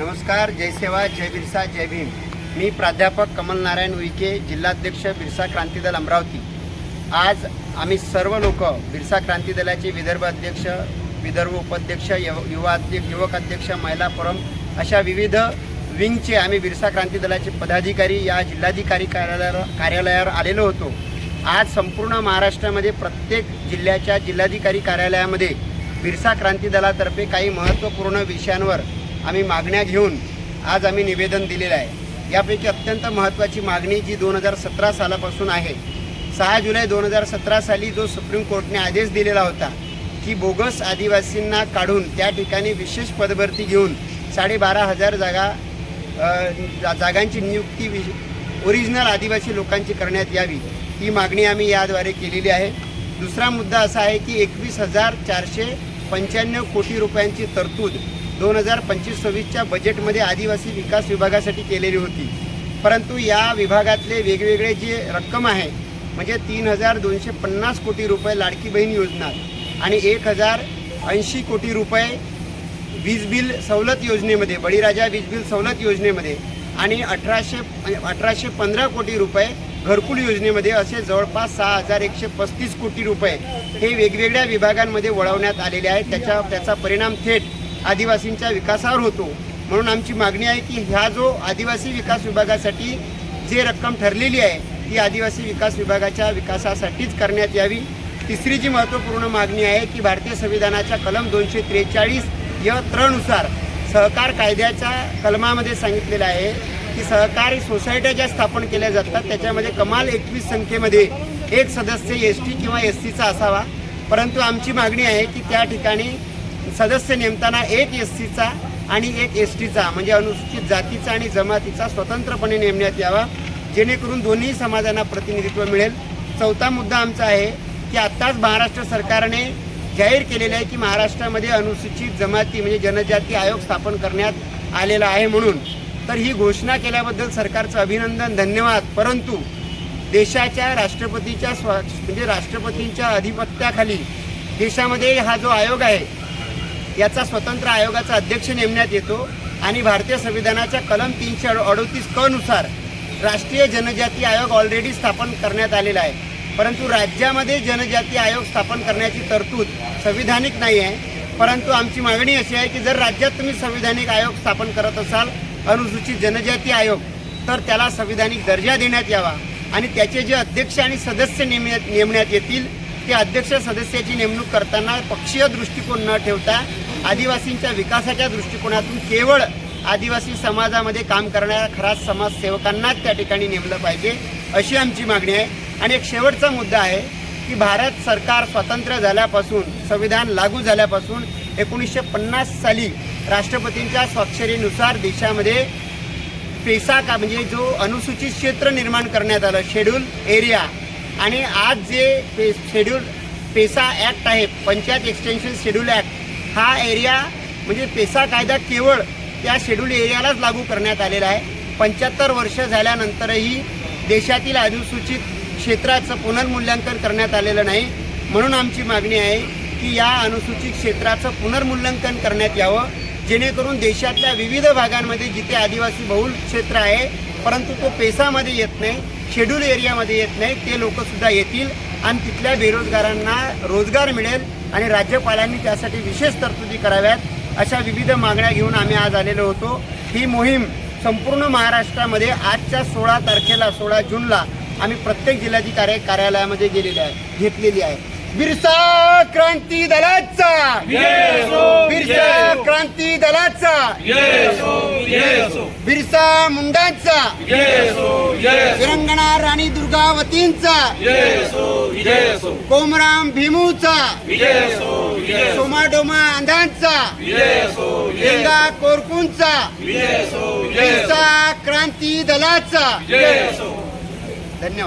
नमस्कार जय सेवा जय बिरसा जय भीम. मी प्राध्यापक कमल नारायण उईके जिल्हाध्यक्ष बिरसा क्रांती दल अमरावती. आज आम्ही सर्व लोक बिरसा क्रांती दलाचे विदर्भ अध्यक्ष विदर्भ उपाध्यक्ष यव युवा अध्यक्ष युवक अध्यक्ष महिला फोरम अशा विविध विंगचे आम्ही बिरसा क्रांती दलाचे पदाधिकारी या जिल्हाधिकारी कार्यालयावर कार्यालयावर आलेलो होतो. आज संपूर्ण महाराष्ट्रामध्ये प्रत्येक जिल्ह्याच्या जिल्हाधिकारी कार्यालयामध्ये बिरसा क्रांती दलातर्फे काही महत्त्वपूर्ण विषयांवर आम्ही मागण्या घेऊन आज आम्ही निवेदन दिलेलं आहे. यापैकी अत्यंत महत्त्वाची मागणी जी दोन हजार सतरा सालापासून आहे सहा जुलै दोन हजार सतरा साली जो सुप्रीम कोर्टने आदेश दिलेला होता की बोगस आदिवासींना काढून त्या ठिकाणी विशेष पदभरती घेऊन साडेबारा हजार जागा जा- जागांची नियुक्ती वि ओरिजिनल आदिवासी लोकांची करण्यात यावी ही मागणी आम्ही याद्वारे केलेली आहे. दुसरा मुद्दा असा आहे की एकवीस हजार चारशे पंच्याण्णव कोटी रुपयांची तरतूद दोन हजार पंचवीस सव्वीसच्या बजेटमध्ये आदिवासी विकास विभागासाठी केलेली होती. परंतु या विभागातले वेगवेगळे जे रक्कम आहे म्हणजे तीन हजार दोनशे पन्नास कोटी रुपये लाडकी बहीण योजना आणि एक हजार ऐंशी कोटी रुपये वीज बिल सवलत योजनेमध्ये बळीराजा वीज बिल सवलत योजनेमध्ये आणि अठराशे अठराशे पंधरा कोटी रुपये घरकुल योजनेमध्ये असे जवळपास सहा हजार एकशे पस्तीस कोटी रुपये हे वेगवेगळ्या विभागांमध्ये वळवण्यात आलेले आहेत. त्याच्या त्याचा परिणाम थेट आदिवासींच्या विकासावर होतो. म्हणून आमची मागणी आहे की ह्या जो आदिवासी विकास विभागासाठी जे रक्कम ठरलेली आहे ती आदिवासी विकास विभागाच्या विकासासाठीच करण्यात यावी. तिसरी जी महत्त्वपूर्ण मागणी आहे की भारतीय संविधानाच्या कलम दोनशे त्रेचाळीस य त्रनुसार सहकार कायद्याच्या कलमामध्ये सांगितलेलं आहे की सहकारी सोसायट्या ज्या स्थापन केल्या जातात त्याच्यामध्ये कमाल एकवीस संख्येमध्ये एक सदस्य एस टी किंवा एस सीचा असावा. परंतु आमची मागणी आहे की त्या ठिकाणी सदस्य नेमताना एक एस सीचा आणि एक एस टीचा म्हणजे अनुसूचित जातीचा आणि जमातीचा स्वतंत्रपणे नेमण्यात यावा. जेणेकरून दोन्ही समाजांना प्रतिनिधित्व मिळेल. चौथा मुद्दा आमचा आहे की आत्ताच महाराष्ट्र सरकारने जाहीर केलेलं आहे की महाराष्ट्रामध्ये अनुसूचित जमाती म्हणजे जनजाती आयोग स्थापन करण्यात आलेला आहे म्हणून. तर ही घोषणा केल्याबद्दल सरकारचं अभिनंदन धन्यवाद. परंतु देशाच्या राष्ट्रपतीच्या स्व म्हणजे राष्ट्रपतींच्या अधिपत्याखाली देशामध्ये हा जो आयोग आहे याचा स्वतंत्र आयोगाचा अध्यक्ष नेमण्यात येतो आणि भारतीय संविधानाच्या कलम तीनशे अडोतीस कनुसार राष्ट्रीय जनजाती आयोग ऑलरेडी स्थापन करण्यात आलेला आहे. परंतु राज्यामध्ये जनजाती आयोग स्थापन करण्याची तरतूद संविधानिक नाही आहे. परंतु आमची मागणी अशी आहे की जर राज्यात तुम्ही संविधानिक आयोग स्थापन करत असाल अनुसूचित जनजाती आयोग तर त्याला संविधानिक दर्जा देण्यात यावा आणि त्याचे जे अध्यक्ष आणि सदस्य नेमण्यात नेमण्यात येतील ते अध्यक्ष सदस्याची नेमणूक करताना पक्षीय दृष्टिकोन न ठेवता आदिवासींच्या विकासाच्या दृष्टिकोनातून केवळ आदिवासी समाजामध्ये काम करणाऱ्या खरा समाजसेवकांनाच त्या ठिकाणी नेमलं पाहिजे अशी आमची मागणी आहे. आणि एक शेवटचा मुद्दा आहे की भारत सरकार स्वतंत्र झाल्यापासून संविधान लागू झाल्यापासून एकोणीसशे पन्नास साली राष्ट्रपतींच्या स्वाक्षरीनुसार देशामध्ये पेसा का म्हणजे जो अनुसूचित क्षेत्र निर्माण करण्यात आलं शेड्यूल एरिया आणि आज जे पे शेड्यूल पेसा ॲक्ट आहे पंचायत एक्सटेन्शन शेड्यूल ॲक्ट हा एरिया म्हणजे पेसा कायदा केवळ त्या शेड्यूल एरियालाच लागू करण्यात आलेला आहे. पंच्याहत्तर वर्ष झाल्यानंतरही देशातील अनुसूचित क्षेत्राचं पुनर्मूल्यांकन करण्यात आलेलं नाही. म्हणून आमची मागणी आहे की या अनुसूचित क्षेत्राचं पुनर्मूल्यांकन करण्यात यावं. जेणेकरून देशातल्या विविध भागांमध्ये जिथे आदिवासी बहुल क्षेत्र आहे परंतु तो पेसामध्ये येत नाही शेड्यूल एरियामध्ये येत नाही ते लोकसुद्धा येतील आणि तिथल्या बेरोजगारांना रोजगार मिळेल आणि राज्यपालांनी त्यासाठी विशेष तरतुदी कराव्यात अशा विविध मागण्या घेऊन आम्ही आज आलेलो होतो. ही मोहीम संपूर्ण महाराष्ट्रामध्ये आजच्या सोळा तारखेला सोळा जूनला आम्ही प्रत्येक जिल्हाधिकारी कार्यालयामध्ये गेलेली आहे घेतलेली आहे. बिरसा क्रांती दलाचा. बिरसा क्रांती दलाचा. बिरसा मुंडांचा. तेलंगणा राणी दुर्गावतींचा. कोमराम भीमूचा. सोमाडोमा अंधांचा लेंगा कोरकूंचा. बिरसा क्रांती दलाचा. धन्यवाद.